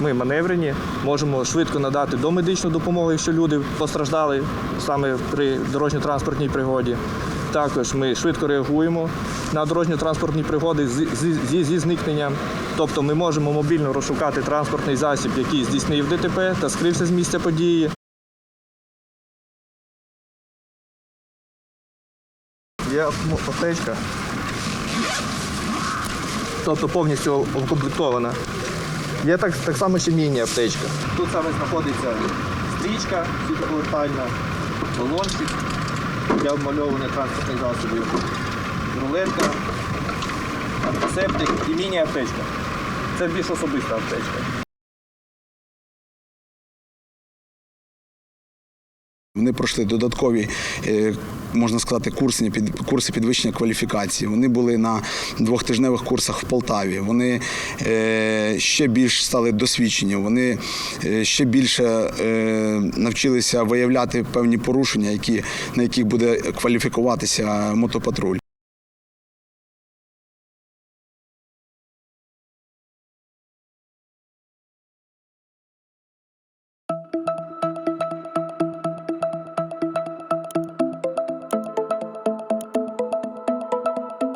Ми маневрені, можемо швидко надати домедичну допомогу, якщо люди постраждали саме при дорожньо-транспортній пригоді. Також ми швидко реагуємо на дорожньо-транспортні пригоди зі, зі зникненням. Тобто ми можемо мобільно розшукати транспортний засіб, який здійснив ДТП та скрився з місця події. Є аптечка. Тобто повністю укомплектована. Є так, так само ще міні-аптечка. Тут саме знаходиться стрічка світоповертальна, балончик для обмальовування транспортних засобів, рулетка, антисептик і міні-аптечка. Це більш особиста аптечка. Вони пройшли додаткові, е, можна сказати, курси, курси підвищення кваліфікації. Вони були на двохтижневих курсах в Полтаві. Вони е, ще більш стали досвідчені. Вони е, ще більше навчилися виявляти певні порушення, які, на яких буде кваліфікуватися мотопатруль.